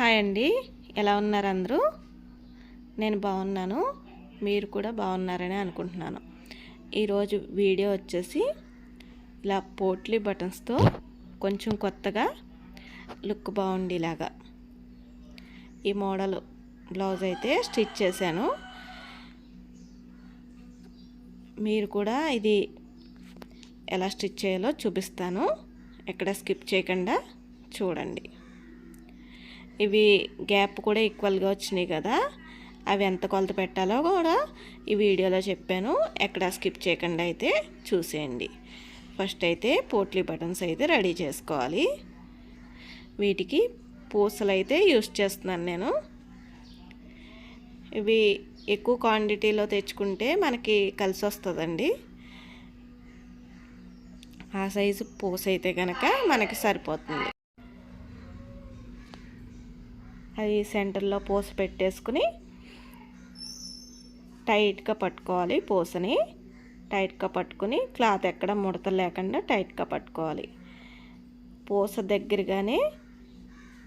Hi అండి. ఎలా ఉన్నారు అందరూ? నేను బాగున్నాను. మీరు కూడా బాగున్నారని అనుకుంటున్నాను. ఈరోజు వీడియో వచ్చేసి ఇలా పోట్లీ బటన్స్తో కొంచెం కొత్తగా లుక్ బాగుండేలాగా ఈ మోడల్ బ్లౌజ్ అయితే స్టిచ్ చేశాను. మీరు కూడా ఇది ఎలా స్టిచ్ చేయాలో చూపిస్తాను. ఎక్కడ స్కిప్ చేయకుండా చూడండి. ఇవి గ్యాప్ కూడా ఈక్వల్గా వచ్చినాయి కదా అవి ఎంత కొలత పెట్టాలో కూడా ఈ వీడియోలో చెప్పాను. ఎక్కడ స్కిప్ చేయకుండా అయితే చూసేయండి. ఫస్ట్ అయితే పోట్లీ బటన్స్ అయితే రెడీ చేసుకోవాలి. వీటికి పూసలు అయితే యూస్ చేస్తున్నాను నేను. ఇవి ఎక్కువ క్వాంటిటీలో తెచ్చుకుంటే మనకి కలిసి వస్తుందండి. ఆ సైజు పూస అయితే కనుక మనకి సరిపోతుంది. అది సెంటర్లో పూస పెట్టేసుకుని టైట్గా పట్టుకోవాలి పూసని. టైట్గా పట్టుకుని క్లాత్ ఎక్కడ ముడత లేకుండా టైట్గా పట్టుకోవాలి. పూస దగ్గరగానే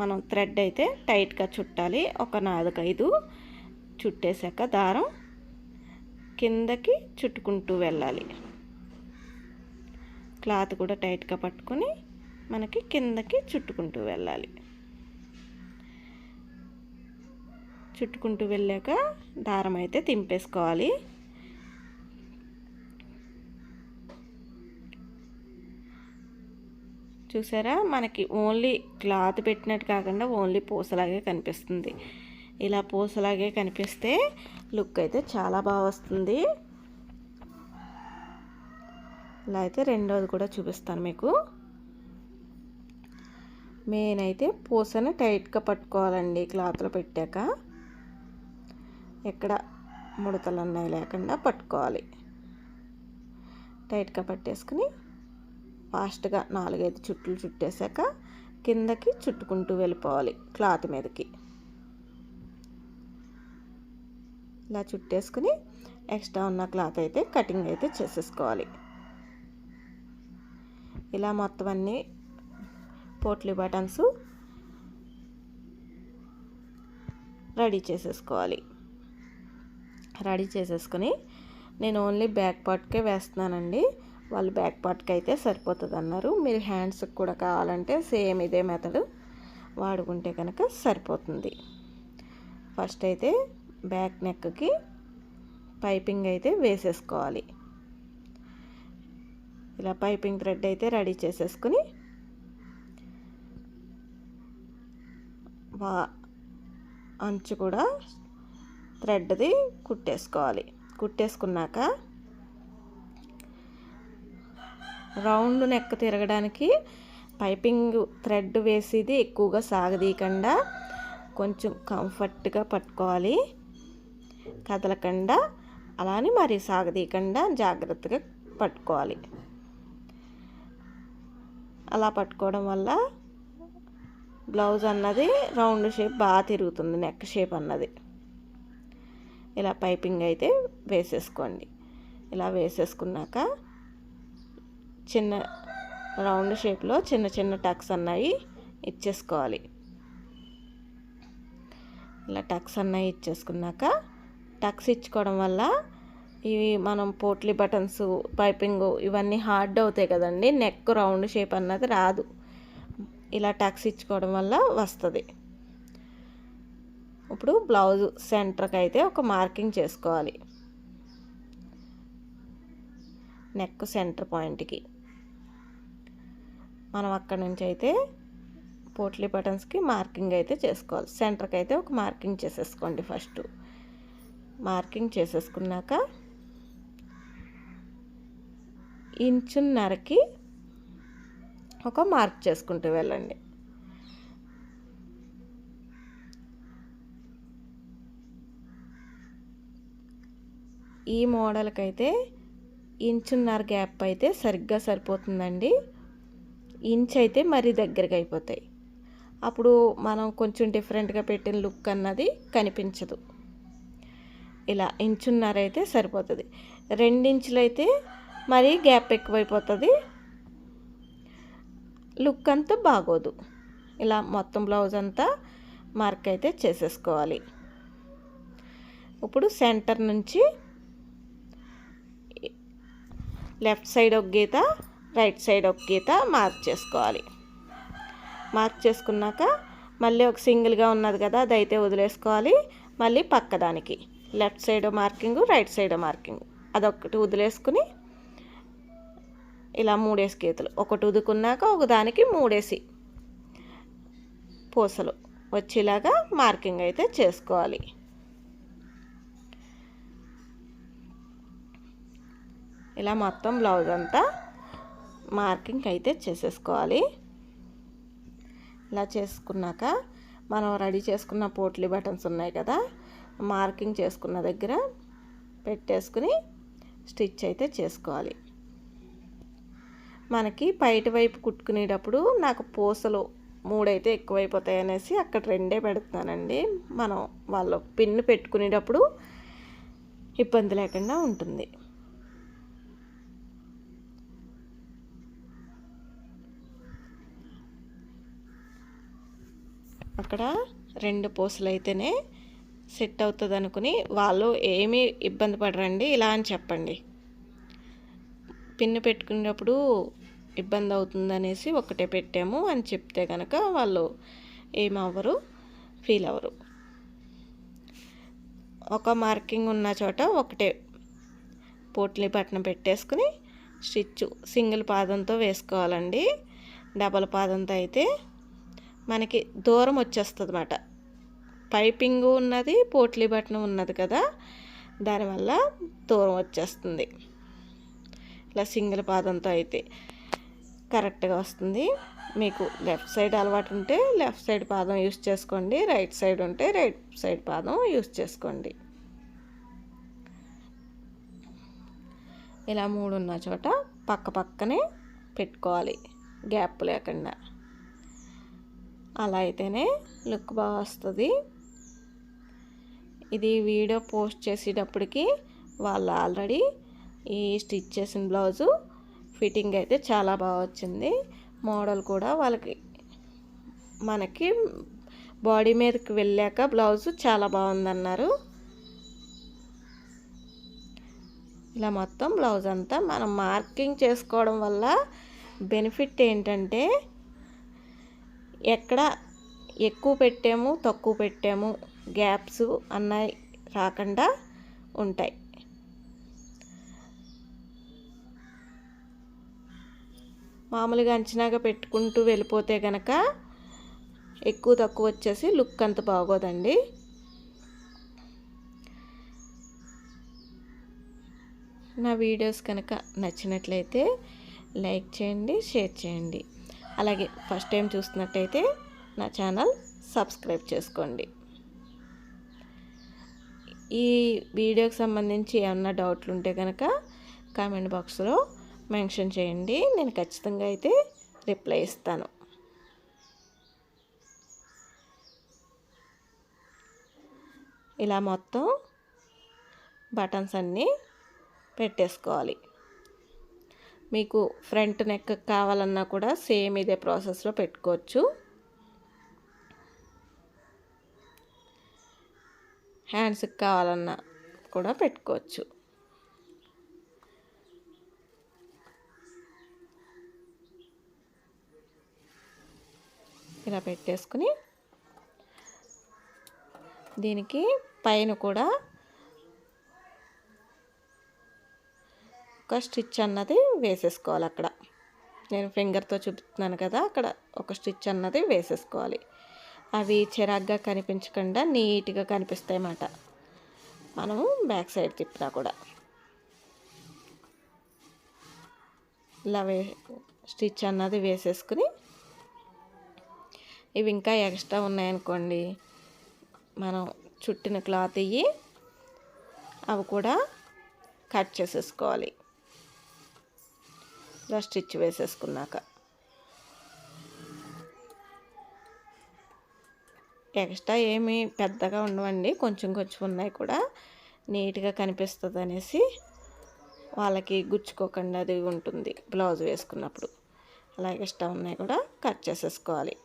మనం థ్రెడ్ అయితే టైట్గా చుట్టాలి. ఒక నాలుగు ఐదు చుట్టేశాక దారం కిందకి చుట్టుకుంటూ వెళ్ళాలి. క్లాత్ కూడా టైట్గా పట్టుకొని మనకి కిందకి చుట్టుకుంటూ వెళ్ళాలి. చుట్టుకుంటూ వెళ్ళాక దారం అయితే తింపేసుకోవాలి చూసారా? మనకి ఓన్లీ క్లాత్ పెట్టినట్టు కాకుండా ఓన్లీ పూసలాగే కనిపిస్తుంది. ఇలా పూసలాగే కనిపిస్తే లుక్ అయితే చాలా బాగా వస్తుంది. ఇలా అయితే రెండోది కూడా చూపిస్తాను మీకు. మెయిన్ అయితే పూసని టైట్గా పట్టుకోవాలండి క్లాత్లో పెట్టాక. ఎక్కడ ముడతలు ఉన్నాయి లేకుండా పట్టుకోవాలి. టైట్గా పట్టేసుకుని ఫాస్ట్గా నాలుగైదు చుట్లు చుట్టేశాక కిందకి చుట్టుకుంటూ వెళ్ళిపోవాలి క్లాత్ మీదకి. ఇలా చుట్టేసుకుని ఎక్స్ట్రా ఉన్న క్లాత్ అయితే కటింగ్ అయితే చేసేసుకోవాలి. ఇలా మొత్తం అన్నీ పోట్లీ బటన్స్ రెడీ చేసేసుకోవాలి. రెడీ చేసేసుకొని నేను ఓన్లీ బ్యాక్ పార్ట్కే వేస్తున్నానండి. వాళ్ళు బ్యాక్ పార్ట్కి అయితే సరిపోతుంది అన్నారు. మీరు హ్యాండ్స్కి కూడా కావాలంటే సేమ్ ఇదే మెథడ్ వాడుకుంటే కనుక సరిపోతుంది. ఫస్ట్ అయితే బ్యాక్ నెక్కి పైపింగ్ అయితే వేసేసుకోవాలి. ఇలా పైపింగ్ థ్రెడ్ అయితే రెడీ చేసేసుకుని వా అంచు కూడా థ్రెడ్ది కుట్టేసుకోవాలి. కుట్టేసుకున్నాక రౌండ్ నెక్ తిరగడానికి పైపింగ్ థ్రెడ్ వేసేది ఎక్కువగా సాగదీయకుండా కొంచెం కంఫర్ట్గా పట్టుకోవాలి. కదలకుండా అలానే మరి సాగదీయకుండా జాగ్రత్తగా పట్టుకోవాలి. అలా పట్టుకోవడం వల్ల బ్లౌజ్ అన్నది రౌండ్ షేప్ బాగా తిరుగుతుంది నెక్ షేప్ అన్నది. ఇలా పైపింగ్ అయితే వేసేసుకోండి. ఇలా వేసేసుకున్నాక చిన్న రౌండ్ షేప్లో చిన్న చిన్న టక్స్ అన్నవి ఇచ్చేసుకోవాలి. ఇలా టక్స్ అన్నవి ఇచ్చేసుకున్నాక టక్స్ ఇచ్చుకోవడం వల్ల ఇవి మనం పోట్లీ బటన్స్ పైపింగ్ ఇవన్నీ హార్డ్ అవుతాయి కదండి నెక్ రౌండ్ షేప్ అన్నది రాదు. ఇలా టక్స్ ఇచ్చుకోవడం వల్ల వస్తుంది. ఇప్పుడు బ్లౌజ్ సెంటర్కి అయితే ఒక మార్కింగ్ చేసుకోవాలి. నెక్ సెంటర్ పాయింట్కి. మనం అక్కడ నుంచి అయితే పోట్లీ బటన్స్కి మార్కింగ్ అయితే చేసుకోవాలి. సెంటర్కి అయితే ఒక మార్కింగ్ చేసేసుకోండి ఫస్ట్. మార్కింగ్ చేసేసుకున్నాక ఇంచున్నరకి ఒక మార్క్ చేసుకుంటూ వెళ్ళండి. ఈ మోడల్కి అయితే ఇంచున్నర గ్యాప్ అయితే సరిగ్గా సరిపోతుందండి. ఇంచ్ అయితే మరీ దగ్గరగా అయిపోతాయి అప్పుడు మనం కొంచెం డిఫరెంట్గా పెట్టిన లుక్ అన్నది కనిపించదు. ఇలా ఇంచున్నర అయితే సరిపోతుంది. రెండించులు అయితే మరీ గ్యాప్ ఎక్కువైపోతుంది. లుక్ అంతా బాగోదు. ఇలా మొత్తం బ్లౌజ్ అంతా మార్క్ అయితే చేసేసుకోవాలి. ఇప్పుడు సెంటర్ నుంచి లెఫ్ట్ సైడ్ ఒక గీత రైట్ సైడ్ ఒక గీత మార్క్ చేసుకోవాలి. మార్క్ చేసుకున్నాక మళ్ళీ ఒక సింగిల్గా ఉన్నది కదా అది అయితే వదిలేసుకోవాలి. మళ్ళీ పక్కదానికి. Left side marking right side marking. అదొకటి వదిలేసుకుని ఇలా మూడేసి గీతలు. ఒకటి ఉదుకున్నాక ఒక దానికి మూడేసి పూసలు. వచ్చేలాగా మార్కింగ్ అయితే చేసుకోవాలి. ఇలా మొత్తం బ్లౌజ్ అంతా మార్కింగ్ అయితే చేసేసుకోవాలి. ఇలా చేసుకున్నాక మనం రెడీ చేసుకున్న పోట్లీ బటన్స్ ఉన్నాయి కదా మార్కింగ్ చేసుకున్న దగ్గర పెట్టేసుకుని స్టిచ్ అయితే చేసుకోవాలి. మనకి బయట వైపు కుట్టుకునేటప్పుడు నాకు పూసలు మూడైతే ఎక్కువైపోతాయి అనేసి అక్కడ రెండే పెడుతున్నానండి. మనం వాళ్ళు పిన్ను పెట్టుకునేటప్పుడు ఇబ్బంది లేకుండా ఉంటుంది. అక్కడ రెండు పూసలు అయితేనే సెట్ అవుతుంది అనుకుని వాళ్ళు ఏమీ ఇబ్బంది పడరండి ఇలా అని చెప్పండి. పిన్ను పెట్టుకునేటప్పుడు ఇబ్బంది అవుతుంది అనేసి ఒకటే పెట్టాము అని చెప్తే కనుక వాళ్ళు ఏమవ్వరు ఫీల్ అవ్వరు ఒక మార్కింగ్ ఉన్న చోట ఒకటే పోట్లీ పట్నం పెట్టేసుకుని స్టిచ్ సింగిల్ పాదంతో వేసుకోవాలండి. డబల్ పాదంతో అయితే మనకి దూరం వచ్చేస్తుంది అన్నమాట పైపింగ్ ఉన్నది పోట్లీ బటన్ ఉన్నది కదా దానివల్ల దూరం వచ్చేస్తుంది. ఇలా సింగిల్ పాదంతో అయితే కరెక్ట్గా వస్తుంది. మీకు లెఫ్ట్ సైడ్ అలవాటు ఉంటే లెఫ్ట్ సైడ్ పాదం యూస్ చేసుకోండి రైట్ సైడ్ ఉంటే రైట్ సైడ్ పాదం యూస్ చేసుకోండి. ఇలా మూడు ఉన్న చోట పక్క పక్కనే పెట్టుకోవాలి గ్యాప్ లేకుండా. అలా అయితేనే లుక్ బాగా వస్తుంది. ఇది వీడియో పోస్ట్ చేసేటప్పటికి వాళ్ళు ఆల్రెడీ ఈ స్టిచ్ చేసిన బ్లౌజు ఫిట్టింగ్ అయితే చాలా బాగా వచ్చింది. మోడల్ కూడా వాళ్ళకి మనకి బాడీ మీదకి వెళ్ళాక బ్లౌజు చాలా బాగుందన్నారు. ఇలా మొత్తం బ్లౌజ్ అంతా మనం మార్కింగ్ చేసుకోవడం వల్ల బెనిఫిట్ ఏంటంటే ఎక్కడ ఎక్కువ పెట్టాము తక్కువ పెట్టాము గ్యాప్స్ అన్నవి రాకుండా ఉంటాయి. మామూలుగా అంచనాగా పెట్టుకుంటూ వెళ్ళిపోతే కనుక ఎక్కువ తక్కువ వచ్చేసి లుక్ అంత బాగోదండి. నా వీడియోస్ కనుక నచ్చినట్లయితే లైక్ చేయండి షేర్ చేయండి. అలాగే ఫస్ట్ టైం చూస్తున్నట్టయితే నా ఛానల్ సబ్స్క్రైబ్ చేసుకోండి. ఈ వీడియోకి సంబంధించి ఏమన్నా డౌట్లు ఉంటే కనుక కామెంట్ బాక్స్లో మెన్షన్ చేయండి. నేను ఖచ్చితంగా అయితే రిప్లై ఇస్తాను. ఇలా మొత్తం బటన్స్ అన్నీ పెట్టేసుకోవాలి. మీకు ఫ్రంట్ నెక్ కావాలన్నా కూడా సేమ్ ఇదే ప్రాసెస్లో పెట్టుకోవచ్చు. హ్యాండ్స్కి కావాలన్నా కూడా పెట్టుకోవచ్చు. ఇలా పెట్టేసుకుని దీనికి పైన కూడా ఒక స్టిచ్ అన్నది వేసేసుకోవాలి అక్కడ. నేను ఫింగర్తో చూపుతున్నాను కదా అక్కడ ఒక స్టిచ్ అన్నది వేసేసుకోవాలి. అవి చిరాగ్గా కనిపించకుండా నీట్గా కనిపిస్తాయి అన్నమాట. మనము బ్యాక్ సైడ్ తిప్పినా కూడా. ఇలా వే స్టిచ్ అన్నది వేసేసుకుని ఇవి ఇంకా ఎక్స్ట్రా ఉన్నాయనుకోండి మనం చుట్టిన క్లాత్ ఇవి అవి కూడా కట్ చేసేసుకోవాలి. ఇలా స్టిచ్ వేసేసుకున్నాక. ఎక్స్ట్రా ఏమి పెద్దగా ఉండవండి కొంచెం కొంచెం ఉన్నాయి కూడా. నీట్గా కనిపిస్తుంది అనేసి వాళ్ళకి గుచ్చుకోకుండా అది ఉంటుంది బ్లౌజ్ వేసుకున్నప్పుడు. అలాగే ఇష్టం ఉన్నాయి కూడా కట్ చేసేసుకోవాలి.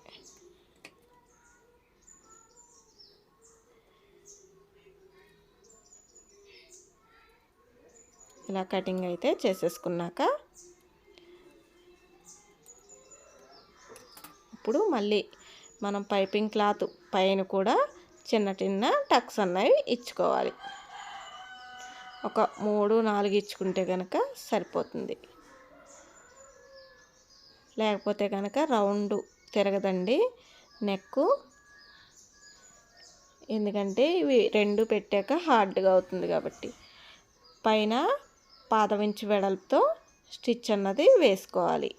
ఇలా కటింగ్ అయితే చేసేసుకున్నాక ఇప్పుడు మళ్ళీ మనం పైపింగ్ క్లాత్ పైన కూడా చిన్న చిన్న టక్స్ అన్నవి ఇచ్చుకోవాలి. ఒక మూడు నాలుగు ఇచ్చుకుంటే కనుక సరిపోతుంది. లేకపోతే కనుక రౌండ్ తిరగదండి. నెక్కు ఎందుకంటే ఇవి రెండు పెట్టాక హార్డ్గా అవుతుంది కాబట్టి. పైన పాదవించి వెడల్పుతో స్టిచ్ అన్నది వేసుకోవాలి.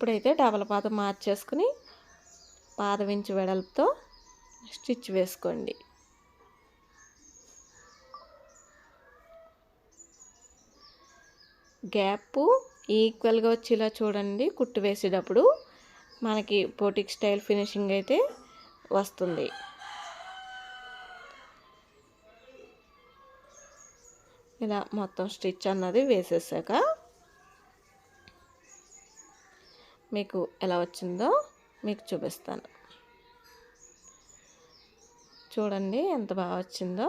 ఇప్పుడైతే డబల్ పాదం మార్చేసుకుని పాదవించి వెడల్పుతో స్టిచ్ వేసుకోండి. గ్యాప్ ఈక్వల్గా వచ్చేలా చూడండి కుట్టు వేసేటప్పుడు. మనకి పోటిక్ స్టైల్ ఫినిషింగ్ అయితే వస్తుంది. ఇలా మొత్తం స్టిచ్ అన్నది వేసేసాక మీకు ఎలా వచ్చిందో మీకు చూపిస్తాను. చూడండి ఎంత బాగా వచ్చిందో.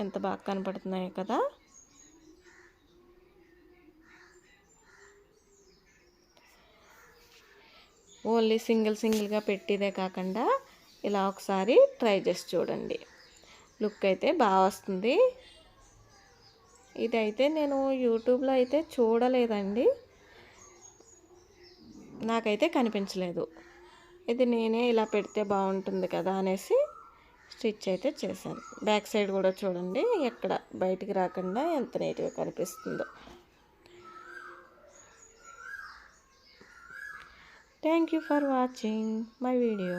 ఎంత బాగా కనపడుతున్నాయో కదా. ఓన్లీ సింగిల్ సింగిల్గా పెట్టేదే కాకుండా ఇలా ఒకసారి ట్రై చేసి చూడండి. లుక్ అయితే బాగా వస్తుంది. ఇదైతే నేను యూట్యూబ్లో అయితే చూడలేదండి. నాకైతే కనిపించలేదు. ఇది నేనే ఇలా పెడితే బాగుంటుంది కదా అనేసి స్టిచ్ అయితే చేశాను. బ్యాక్ సైడ్ కూడా చూడండి ఎక్కడ బయటికి రాకుండా ఎంత నీట్గా కనిపిస్తుందో. Thank you for watching my video.